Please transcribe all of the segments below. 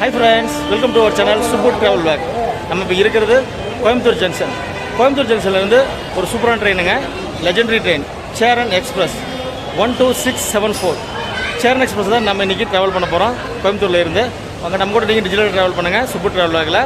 Hi friends welcome to our channel super travel pack நம்ம இப்போ இருக்கிறது கோயம்புத்தூர் ஜங்ஷன் கோயம்புத்தூர் ஜங்ஷன்லேருந்து ஒரு சூப்பரான ட்ரெயினுங்க legendary train Cheran express one two six seven four Cheran express தான் நம்ம இன்றைக்கி ட்ராவல் பண்ண போகிறோம் கோயம்புத்தூரில் இருந்து. அங்கே நம்ம கூட நீங்கள் டிஜிட்டல் ட்ராவல் பண்ணுங்கள் சூப்பர் ட்ராவல் பேக்கில்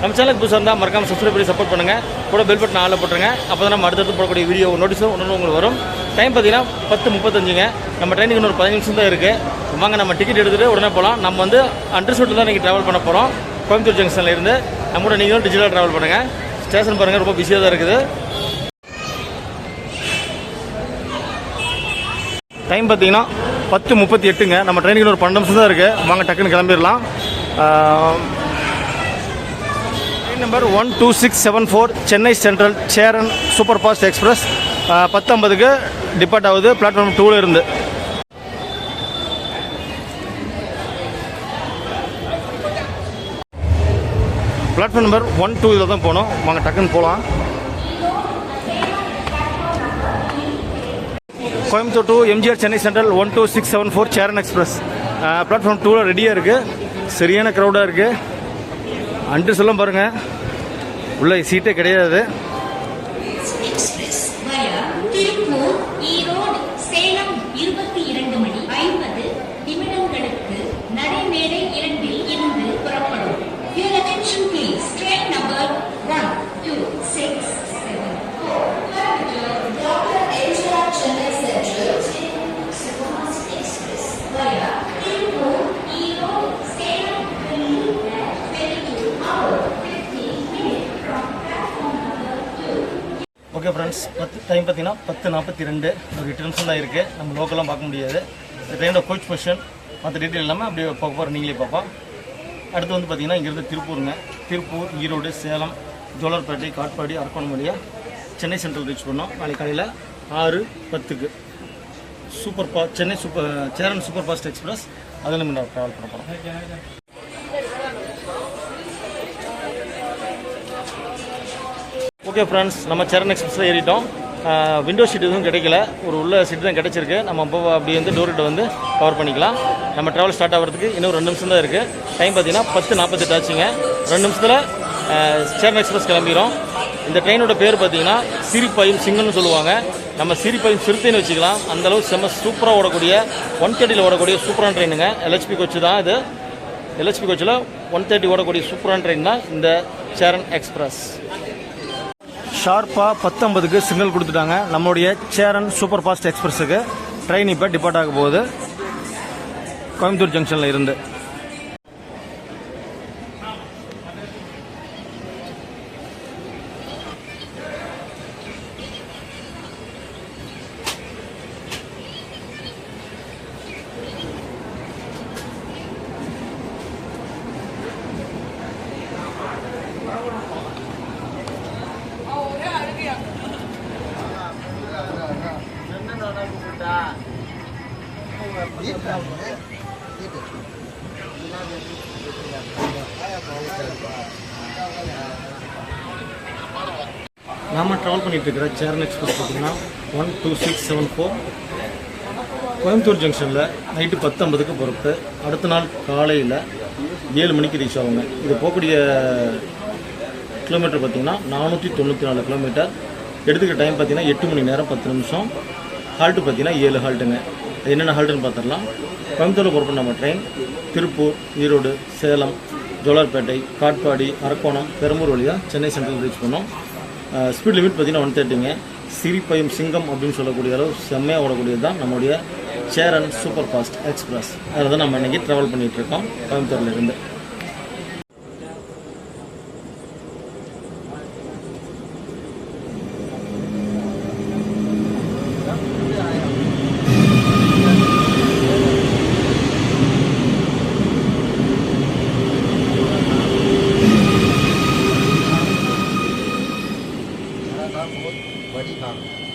நம்ம சேனலுக்கு புதுசாக இருந்தால் மறக்காமல் சப்ஸ்கிரைப் பண்ணி சப்போர்ட் பண்ணுங்கள் கூட பெல் பட்டன் ஆளில் போட்டுருங்க. அப்போ தான் நம்ம அடுத்தடுத்து போடக்கூடிய வீடியோ நோட்டீஸும் ஒன்று உங்களுக்கு வரும். டைம் பார்த்தீங்கன்னா பத்து முப்பத்தஞ்சுங்க. நம்ம ட்ரெயினுக்கு இன்னொரு பதினஞ்சு நிமிஷம் தான் இருக்குது வாங்க நம்ம டிக்கெட் எடுத்துகிட்டு உடனே போகலாம் நம்ம வந்து அண்டர்சூட்டில் தான் நீங்கள் ட்ராவல் பண்ண போகிறோம் கோயம்புத்தூர் ஜங்ஷனில் இருந்து. நம்ம கூட நீங்களும் டிஜிட்டலாக ட்ராவல் பண்ணுங்கள் ஸ்டேஷன் பாருங்கள் ரொம்ப பிஸியாக தான் இருக்குது. டைம் பார்த்தீங்கன்னா பத்து முப்பத்தி எட்டுங்க. நம்ம ட்ரெயினுக்கு ஒரு பன்னெண்டு நிமிஷம் தான் இருக்குது வாங்க டக்குன்னு கிளம்பிடலாம். Train number one two six seven four Chennai central Cheran super fast express பத்து ஐம்பதுக்கு டிபார்ட் ஆகுது. பிளாட்ஃபார்ம் டூவில் இருந்து. பிளாட்ஃபார்ம் நம்பர் ஒன் டூ இதில் தான் போகணும் வாங்க டக்குன்னு போகலாம் Coimbatore to MGR Chennai central one two six seven four Cheran express platform டூவில் ரெடியாக இருக்குது சரியான க்ரௌடாக இருக்குது அன்று சொல்ல பாருங்கள் உள்ள சீட்டே கிடையாது. ஓகே ஃப்ரெண்ட்ஸ் பத்து டைம் பார்த்தீங்கன்னா பத்து நாற்பத்தி ரெண்டு ஒரு எட்டு நிமிஷம் தான் இருக்குது நம்ம லோக்கலாக பார்க்க முடியாது. இந்த ட்ரெயினோட கோச் பொசிஷன் மற்ற டீட்டெயில் இல்லாமல் அப்படியே பார்க்க போகிற நீங்களே பார்ப்போம். அடுத்து வந்து பார்த்தீங்கன்னா இங்கேருந்து திருப்பூருங்க. திருப்பூர் ஈரோடு சேலம் ஜோலார்பேட்டை காட்பாடி அரக்கோணம் வழியாக சென்னை சென்ட்ரல் ரீச் பண்ணோம். நாளைக்கு காலையில் ஆறு பத்துக்கு. சூப்பர் பா Chennai super Cheran super fast express அதில் நம்ம ட்ராவல் பண்ண போகிறோம் ஓகே ஃப்ரெண்ட்ஸ் நம்ம சரண் எக்ஸ்பிரஸில் ஏறிட்டோம். விண்டோ சீட் எதுவும் கிடைக்கல. ஒரு உள்ள சீட் தான் கிடச்சிருக்கு. நம்ம அப்போ அப்படி வந்து டோர்கிட்ட வந்து கவர் பண்ணிக்கலாம். நம்ம ட்ராவல் ஸ்டார்ட் ஆகிறதுக்கு இன்னும் ரெண்டு நிமிஷம் தான் இருக்குது டைம் பார்த்தீங்கன்னா பத்து நாற்பத்தெட்டு ஆச்சுங்க. ரெண்டு நிமிஷத்தில் சேரன் எக்ஸ்பிரஸ் கிளம்பிடும் இந்த ட்ரெயினோட பேர் பார்த்தீங்கன்னா சிரிப்பாயும் சிங்கம்னு சொல்லுவாங்க. நம்ம சிரிப்பாயும் சிறுத்தைன்னு வச்சுக்கலாம். அந்தளவு செம்ம சூப்பராக ஓடக்கூடிய ஒன் தேர்ட்டியில் ஓடக்கூடிய சூப்பரான ட்ரெயினுங்க எல்ஹெச்பி கோச்சு தான் இது எல்ஹெச்பி கோச்சில் ஒன் தேர்ட்டி ஓடக்கூடிய சூப்பரான ட்ரெயின் தான் இந்த சேரன் எக்ஸ்பிரஸ். ஷார்ப்பாக பத்தொன்பதுக்கு சிக்னல் கொடுத்துட்டாங்க. நம்மளுடைய சேரன் சூப்பர் ஃபாஸ்ட் எக்ஸ்பிரஸுக்கு ட்ரெயின் இப்போ டிபார்ட் ஆக போகுது. கோயம்புத்தூர் ஜங்ஷனில் இருந்து. நாம் ட்ராவல் பண்ணிட்டு சேரன் எக்ஸ்பிரஸ் பார்த்தீங்கன்னா one two six seven four Coimbatore ஜங்ஷனில் நைட்டு பத்து ஐம்பதுக்கு பொறுத்து அடுத்த நாள் காலையில் ஏழு மணிக்கு ரீச் ஆகுங்க. இது போகக்கூடிய கிலோமீட்டர் பார்த்தீங்கன்னா நானூற்றி தொண்ணூற்றி நாலு கிலோமீட்டர் எடுத்துக்கிற டைம் பார்த்தீங்கன்னா எட்டு மணி நேரம் பத்து நிமிஷம். ஹால்ட்டு பார்த்தீங்கன்னா ஏழு ஹால்ட்டுங்க என்னென்ன ஹால்ட்டுன்னு பார்த்துடலாம். கோயம்புத்தூரில் புறப்படும் நம்ம ட்ரெயின் திருப்பூர் ஈரோடு சேலம் ஜோலார்பேட்டை காட்பாடி அரக்கோணம் பெரம்பூர் வழியாக சென்னை சென்ட்ரல் ரீச் பண்ணோம். ஸ்பீட் லிமிட் பார்த்திங்கன்னா ஒன் தேர்ட்டிங்க சிரிப்பையும் சிங்கம் அப்படின்னு சொல்லக்கூடிய அளவு செம்மையாக ஓடக்கூடியது தான் நம்முடைய சேரன் சூப்பர் ஃபாஸ்ட் எக்ஸ்பிரஸ் அதில் தான் நம்ம இன்றைக்கி ட்ராவல் பண்ணிகிட்ருக்கோம் கோயம்புத்தூர்லேருந்து बहुत बड़ी काम है।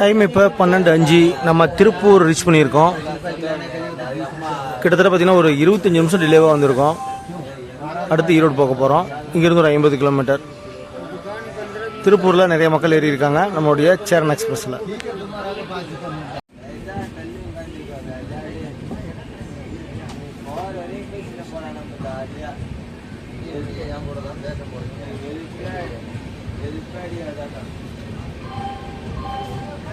டைம் இப்போ பன்னெண்டு அஞ்சு. நம்ம திருப்பூர் ரீச் பண்ணியிருக்கோம். கிட்டத்தட்ட பார்த்தீங்கன்னா ஒரு இருபத்தஞ்சி நிமிஷம் டிலேவாக வந்திருக்கோம். அடுத்து ஈரோடு போக போகிறோம் இங்கேருந்து ஒரு ஐம்பது கிலோமீட்டர் திருப்பூரில் நிறைய மக்கள் ஏறி இருக்காங்க. நம்மளுடைய சேரன் எக்ஸ்பிரஸில்.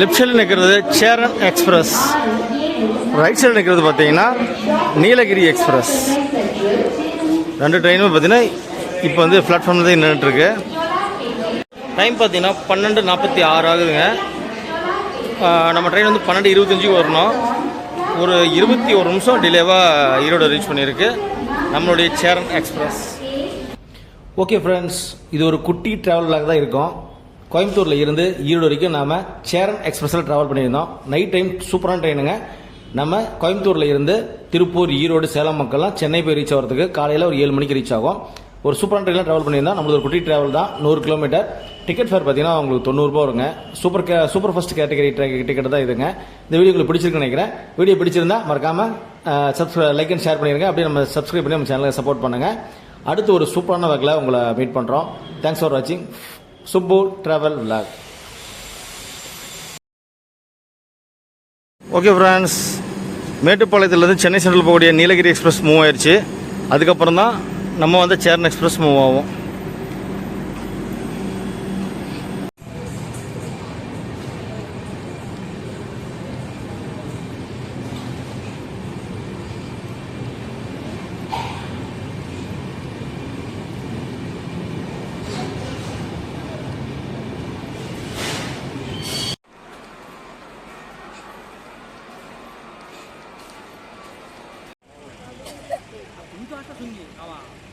லெஃப்ட் சைடில் நிற்கிறது சேரன் எக்ஸ்பிரஸ். ரைட் சைடில் நிற்கிறது பார்த்தீங்கன்னா நீலகிரி எக்ஸ்பிரஸ். ரெண்டு ட்ரெயினும் பார்த்தீங்கன்னா இப்போ வந்து பிளாட்ஃபார்மில் தான் நின்றுட்டுருக்கு. டைம் பார்த்தீங்கன்னா பன்னெண்டு நாற்பத்தி ஆறு ஆகுதுங்க. நம்ம ட்ரெயின் வந்து பன்னெண்டு இருபத்தஞ்சுக்கு வரணும். ஒரு இருபத்தி ஒரு நிமிஷம் டிலேவாக ஈரோடு ரீச் பண்ணியிருக்கு. நம்மளுடைய சேரன் எக்ஸ்பிரஸ். ஓகே ஃப்ரெண்ட்ஸ் இது ஒரு குட்டி ட்ராவலாக தான் இருக்கும். கோயம்புத்தூரில் இருந்து ஈரோடு வரைக்கும் நாம் சேரன் எக்ஸ்பிரஸில் ட்ராவல் பண்ணியிருந்தோம். நைட் டைம் சூப்பரான ட்ரெயினுங்க நம்ம கோயம்புத்தூரில் இருந்து திருப்பூர் ஈரோடு சேலம் மக்கள்லாம் சென்னை போய் ரீச் ஆகிறதுக்கு காலையில் ஒரு ஏழு மணிக்கு ரீச் ஆகும். ஒரு சூப்பரான ட்ரெயினில் ட்ராவல் பண்ணியிருந்தோம். நம்மளது ஒரு குட்டி ட்ராவல் தான். நூறு கிலோமீட்டர் டிக்கெட் ஃபேர் பார்த்தீங்கன்னா உங்களுக்கு தொண்ணூறுபா வருங்க. சூப்பர் கே சூப்பர் ஃபஸ்ட் கேட்டகரி டிக்கெட் தான் இதுங்க. இந்த வீடியோ உங்களுக்கு பிடிச்சிருக்குன்னு நினைக்கிறேன். வீடியோ பிடிச்சிருந்தா மறக்காம சப்ஸ்கிரை லைக் அண்ட் ஷேர் பண்ணிருங்க. அப்படியே நம்ம சப்ஸ்கிரைப் பண்ணி நம்ம சேனலை சப்போர்ட் பண்ணுங்கள் அடுத்து ஒரு சூப்பரான வகையில் உங்களை மீட் பண்ணுறோம் தேங்க்ஸ் ஃபார் வாட்சிங் Subbu travel vlog okay friends மேட்டுப்பாளையத்துலேருந்து Chennai central போகக்கூடிய நீலகிரி எக்ஸ்பிரஸ் மூவ் ஆயிடுச்சு அதுக்கப்புறம் தான் நம்ம வந்து சேரன் எக்ஸ்பிரஸ் மூவ் ஆகும். 是你知道吧？